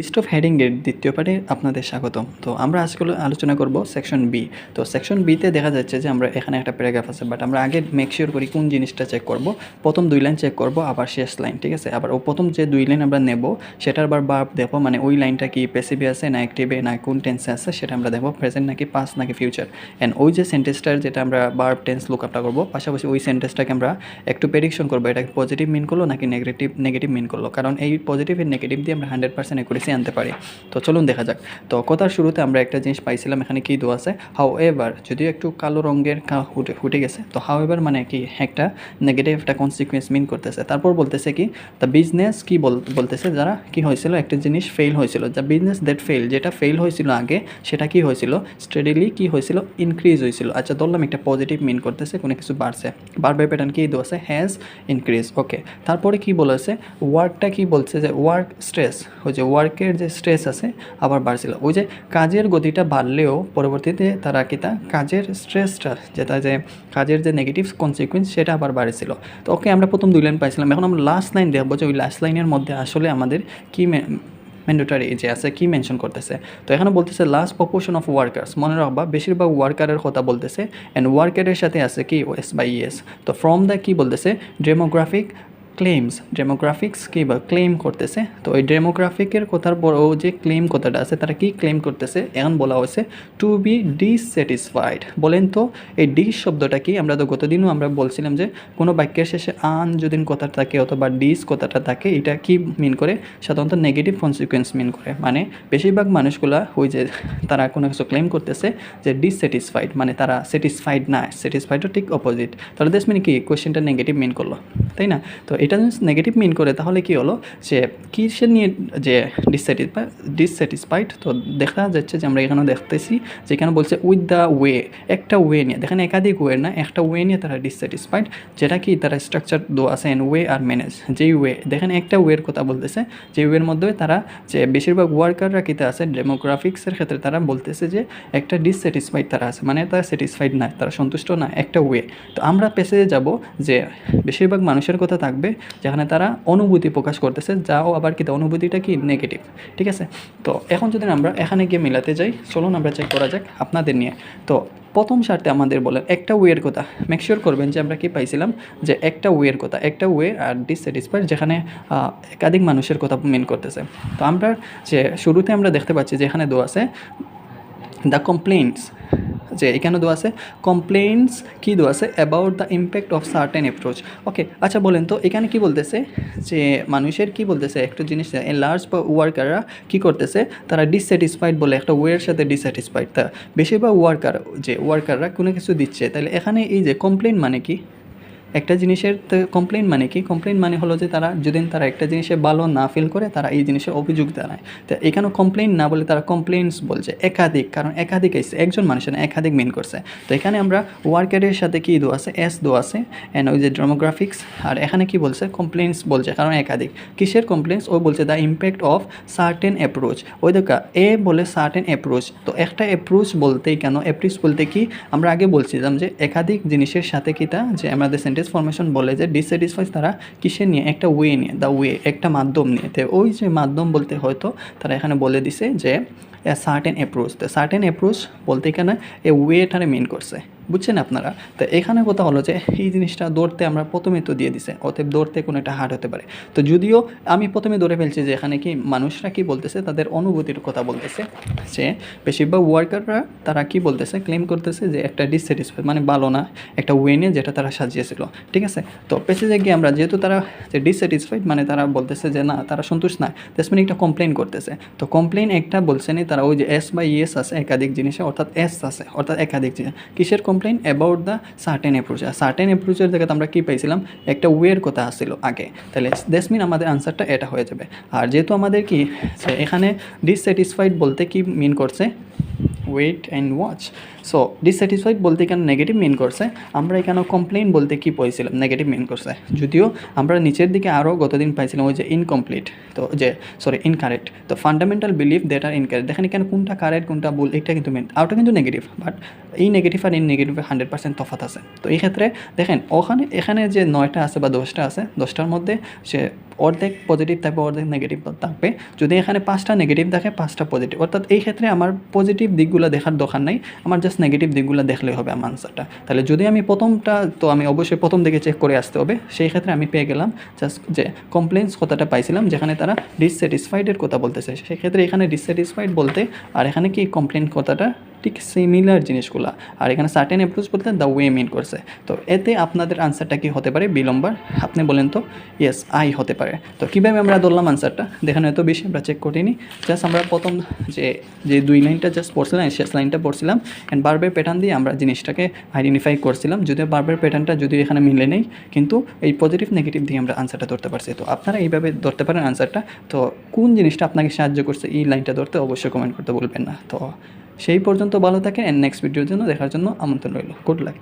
List of হেডিংয়ের দ্বিতীয় পার্টে আপনাদের স্বাগতম। তো আমরা আজকে আলোচনা করব সেকশন বি তো সেকশন বিতে দেখা যাচ্ছে যে আমরা এখানে একটা প্যারাগ্রাফ আছে বাট আমরা আগে মেক শিওর করি কোন জিনিসটা চেক করব। প্রথম দুই লাইন চেক করব, আবার শেষ লাইন ঠিক আছে? আবার ও প্রথম যে দুই লাইন আমরা নেব, সেটার আবার বার্ব দেখব মানে ওই লাইনটা কি পেসিভে আছে, না অ্যাক্টিভে না কোন টেন্সে আছে, সেটা আমরা দেখব প্রেজেন্ট নাকি পাস নাকি ফিউচার অ্যান্ড ওই যে সেন্টেন্সটার যেটা আমরা বার্ব টেন্স লুক আপটা করব, পাশাপাশি ওই সেন্টেন্সটাকে আমরা একটু প্রেডিকশন করব, এটা পজিটিভ মিন করল নাকি নেগেটিভ নেগেটিভ মিন করল? কারণ এই পজিটিভ এর নেগেটিভ দিয়ে আমরা হান্ড্রেড পার্সেন্ট একুরেসি আনতে পারি। তো চলুন দেখা যাক। তো কথার শুরুতে আমরা একটা জিনিস পাইছিলাম, এখানে কি দেওয়া আছে? হাউ এভার যদিও একটু কালো রঙের ফুটে গেছে, তো হাউ এভার মানে কি? একটা নেগেটিভ একটা কনসিকুয়েন্স মিন করতেছে। তারপর বলতেছে কি? দ্য বিজনেস কি বলতেছে? যারা কি হয়েছিল? একটা জিনিস ফেল হয়েছিল। দ্য বিজনেস দ্যাট ফেল যেটা ফেল হয়েছিল আগে, সেটা কি হয়েছিল? স্টেডিলি কি হয়েছিল? ইনক্রিজ হয়েছিল। আচ্ছা ধরলাম একটা পজিটিভ মিন করতেছে, কোনো কিছু বাড়ছে। বাড়বে প্যাটার্ন কি দেওয়া আছে? হ্যাজ ইনক্রিজ ওকে তারপরে কি বলেছে? ওয়ার্কটা কি বলছে? যে ওয়ার্ক স্ট্রেস ওই যে ওয়ার্কের যে স্ট্রেস আছে আবার বাড়ছিল। ওই যে কাজের গতিটা বাড়লেও পরবর্তীতে তারা কি তা কাজের স্ট্রেসটা যেটা যে কাজের যে নেগেটিভ কনসিকুয়েন্স সেটা আবার বাড়েছিল। তো ওকে আমরা প্রথম দুই লাইন পাইছিলাম। এখন আমরা লাস্ট লাইন দেখব যে ওই লাস্ট লাইনের মধ্যে আসলে আমাদের কি ম্যান্ডেটারি যে আছে কি মেনশন করতেছে। তো এখানে বলতেছে লাস্ট প্রপোর্শন অফ ওয়ার্কার্স মনে রাখবা, বেশিরভাগ ওয়ার্কারের কথা বলতেছে। অ্যান্ড ওয়ার্কারের সাথে আছে কি এস বাই ইয়েস তো ফ্রম দ্য কি বলতেছে? ডেমোগ্রাফিক ক্লেমস ডেমোগ্রাফিক্স কি বা ক্লেম করতেছে, তো ওই ডেমোগ্রাফিকের কথার বড় যে ক্লেম কথাটা আছে, তারা কি ক্লেম করতেছে? এখন বলা হয়েছে টু বি ডিসস্যাটিসফাইড বলেন তো, এই ডিস শব্দটা কি? আমরা তো গতদিনও আমরা বলছিলাম যে, কোনো বাক্যের শেষে আন যদি কথা থাকে অথবা ডিস কথাটা থাকে, এটা কি মিন করে? সাধারণত নেগেটিভ কনসিকুয়েন্স মিন করে। মানে বেশিরভাগ মানুষগুলা ওই যে তারা কোনো কিছু ক্লেম করতেছে যে ডিসস্যাটিসফাইড মানে তারা স্যাটিসফাইড না স্যাটিসফাইডও ঠিক অপোজিট তাহলে দেশ মিন কি? কোয়েশ্চেনটা নেগেটিভ মিন করল। তাই না? তো এটা যদি নেগেটিভ মিন করে, তাহলে কি হলো? যে কিসের নিয়ে যে ডিসস্যাটিসফাই ডিসস্যাটিসফাইড তো দেখা যাচ্ছে যে আমরা এখানে দেখতেছি যেখানে বলছে উইথ দ্য ওয়ে একটা ওয়ে নিয়ে। দেখেন একাধিক ওয়ে না, একটা ওয়ে নিয়ে তারা ডিসস্যাটিসফাইড যেটা কি তারা স্ট্রাকচার দো আছে এন ওয়ে আর ম্যানেজ যেই ওয়ে দেখেন একটা ওয়ের কথা বলতেছে, যে ওয়ের মধ্যে তারা যে বেশিরভাগ ওয়ার্কাররা কিতে আছে ডেমোগ্রাফিক্সের ক্ষেত্রে তারা বলতেছে যে একটা ডিসস্যাটিসফাইড তারা আছে মানে তারা স্যাটিসফাইড না, তারা সন্তুষ্ট না, একটা ওয়ে তো আমরা পেসেজে যাব যে বেশিরভাগ মানুষের কথা থাকবে যেখানে তারা অনুভূতি প্রকাশ করতেছে, যাও আবার কি অনুভূতিটা কি নেগেটিভ ঠিক আছে? তো এখন যদি আমরা এখানে গিয়ে মিলাতে যাই, চলুন আমরা চেক করা যাক আপনাদের নিয়ে। তো প্রথম স্বার্থে আমাদের বলেন একটা ওয়ের কথা। মেকশিওর করবেন যে আমরা কি পাইছিলাম? যে একটা ওয়ের কথা, একটা ওয়ে আর ডিসস্যাটিসফাইড যেখানে একাধিক মানুষের কথা মেন করতেছে। তো আমরা যে শুরুতে আমরা দেখতে পাচ্ছি যে এখানে দো আছে দ্য কমপ্লেন্টস যে এখানে দেওয়া আছে? কমপ্লেন্টস কী দেওয়া আছে? About the impact of certain approach okay আচ্ছা বলেন তো, এখানে কি বলতেছে? যে মানুষের কি বলতেছে? একটা জিনিস লার্জ বা ওয়ার্কাররা কী করতেছে? তারা ডিসস্যাটিসফাইড বলে, একটা ওয়ের সাথে ডিসস্যাটিসফাইড তা বেশিরভাগ ওয়ার্কার যে ওয়ার্কাররা কোনো কিছু দিচ্ছে, তাহলে এখানে এই যে কমপ্লেন মানে কি? একটা জিনিসের কমপ্লেন মানে কি? কমপ্লেন মানে হলো যে তারা যদি তারা একটা জিনিসে ভালো না ফিল করে, তারা এই জিনিসের অভিযোগ দাঁড়ায় তো এখানে কমপ্লেন না বলে তারা কমপ্লেন্টস বলছে। একাধিক, কারণ একাধিক এসে একজন মানুষের না, একাধিক মেন করছে। তো এখানে আমরা ওয়ার্কারের সাথে কি দো আছে? এস দো আছে। অ্যান্ড ওই যে ডেমোগ্রাফিক্স আর এখানে কি বলছে? কমপ্লেন্টস বলছে, কারণ একাধিক। কিসের কমপ্লেন্টস ও বলছে the impact of certain approach ওই দেখা এ বলে সার্টেন অ্যাপ্রোচ তো একটা অ্যাপ্রোচ বলতেই কেন? অ্যাপ্রোচ বলতে কি? আমরা আগে বলছিলাম যে একাধিক জিনিসের সাথে কি তা? যে আমাদের সেন্টেন্স ফরমেশন বলে যে ডিসস্যাটিসফাই তারা কিসে নিয়ে? একটা ওয়ে নিয়ে দ্য ওয়ে একটা মাধ্যম নিয়ে। তো ওই যে মাধ্যম বলতে হয়তো তারা এখানে বলে দিছে যে সার্টেন অ্যাপ্রোচ তো সার্টেন অ্যাপ্রোচ বলতে এখানে এ ওয়েটারে মেন করছে। বুঝছেন আপনারা? তো এখানে কথা হলো যে, এই জিনিসটা দৌড়তে আমরা প্রথমে তো দিয়ে দিছে, অতএব দৌড়তে কোনো একটা হার্ড হতে পারে। তো যদিও আমি প্রথমে ধরে ফেলছি যে, এখানে কি মানুষরা কি বলতেছে, তাদের অনুভূতির কথা বলতেছে, যে বেশিরভাগ ওয়ার্কাররা তারা কি বলতেছে ক্লেম করতেছে যে একটা ডিসস্যাটিসফাইড মানে ভালো না, একটা ওয়েনে যেটা তারা সাজিয়েছিল, ঠিক আছে? তো পেসেজে গিয়ে আমরা যেহেতু তারা যে ডিসস্যাটিসফাইড মানে তারা বলতেছে যে, না, তারা সন্তুষ্ট না। তেস মানে একটা কমপ্লেন করতেছে। তো কমপ্লেন একটা বলছে না তারা, ওই যে এস বা ইএস আছে, একাধিক জিনিসে, অর্থাৎ এস আছে, অর্থাৎ একাধিক জিনিস। কিসের complain about the certain approach R certain অ্যাপ্রোচের থেকে আমরা কী পাইছিলাম? একটা ওয়ের কথা আসছিল আগে। তাহলে দ্যাটস মিন আমাদের আনসারটা এটা হয়ে যাবে। আর যেহেতু আমাদের কি এখানে ডিসস্যাটিসফাইড বলতে কি মিন করছে? Wait and watch so dissatisfied বলতে এখানে নেগেটিভ মিন করছে। আমরা এখানে কমপ্লেন বলতে কি পাইছিলাম নেগেটিভ মিন করছে। যদিও আমরা নিচের দিকে আরও গতদিন পাইছিলাম ওই যে ইনকমপ্লিট তো যে সরি ইনকারেক্ট তো fundamental believe that are incorrect দেখেন এখানে কোনটা কারেক্ট কোনটা ভুল, এটা কিন্তু মেন আউটা কিন্তু নেগেটিভ বাট এই নেগেটিভ আর ইন নেগেটিভে হান্ড্রেড পার্সেন্ট তফাত আছে। তো এই ক্ষেত্রে দেখেন, ওখানে, এখানে যে নয়টা আছে বা দশটা আছে, দশটার মধ্যে সে অর্ধেক পজিটিভ থাকবে, অর্ধেক নেগেটিভ থাকবে। যদি এখানে পাঁচটা নেগেটিভ থাকে পাঁচটা পজিটিভ অর্থাৎ এই ক্ষেত্রে আমার পজিটিভ দিকগুলো দেখার দরকার নাই। আমার জাস্ট নেগেটিভ দিকগুলো দেখলে হবে আমার আনসারটা তাহলে যদি আমি প্রথমটা, তো আমি অবশ্যই প্রথম দিকে চেক করে আসতে হবে। সেই ক্ষেত্রে আমি পেয়ে গেলাম জাস্ট যে কমপ্লেন্স কথাটা পাইছিলাম, যেখানে তারা ডিসস্যাটিসফাইডের কথা বলতেছে। সেক্ষেত্রে এখানে ডিসস্যাটিসফাইড বলতে, আর এখানে কি কমপ্লেন কথাটা ঠিক সিমিলার জিনিসগুলো। আর এখানে সার্টেন অ্যাপ্রোচ বলতে দ্য ওয়ে মিন করছে। তো এতে আপনাদের আনসারটা কি হতে পারে? বিলম্বার। আপনি বলেন তো ইয়েস আই হতে পারে। তো কীভাবে আমরা ধরলাম আনসারটা দেখানো এত বেশি, আমরা চেক করিনি। জাস্ট আমরা প্রথম যে যে দুই লাইনটা জাস্ট পড়ছিলাম, শেষ লাইনটা পড়ছিলাম অ্যান্ড বারবার প্যাটার্ন দিয়ে আমরা জিনিসটাকে আইডেন্টিফাই করছিলাম। যদিও বারবার প্যাটার্নটা যদি এখানে মিলে নেই, কিন্তু এই পজিটিভ নেগেটিভ দিয়ে আমরা আনসারটা ধরতে পারছি। তো আপনারা এইভাবে ধরতে পারেন আনসারটা তো কোন জিনিসটা আপনাকে সাহায্য করছে এই লাইনটা ধরতে, অবশ্যই কমেন্ট করতে বলবেন না। তো সেই পর্যন্ত ভালো থাকেন অ্যান্ড নেক্সট ভিডিওর জন্য দেখার জন্য আমন্ত্রণ রইল। Good luck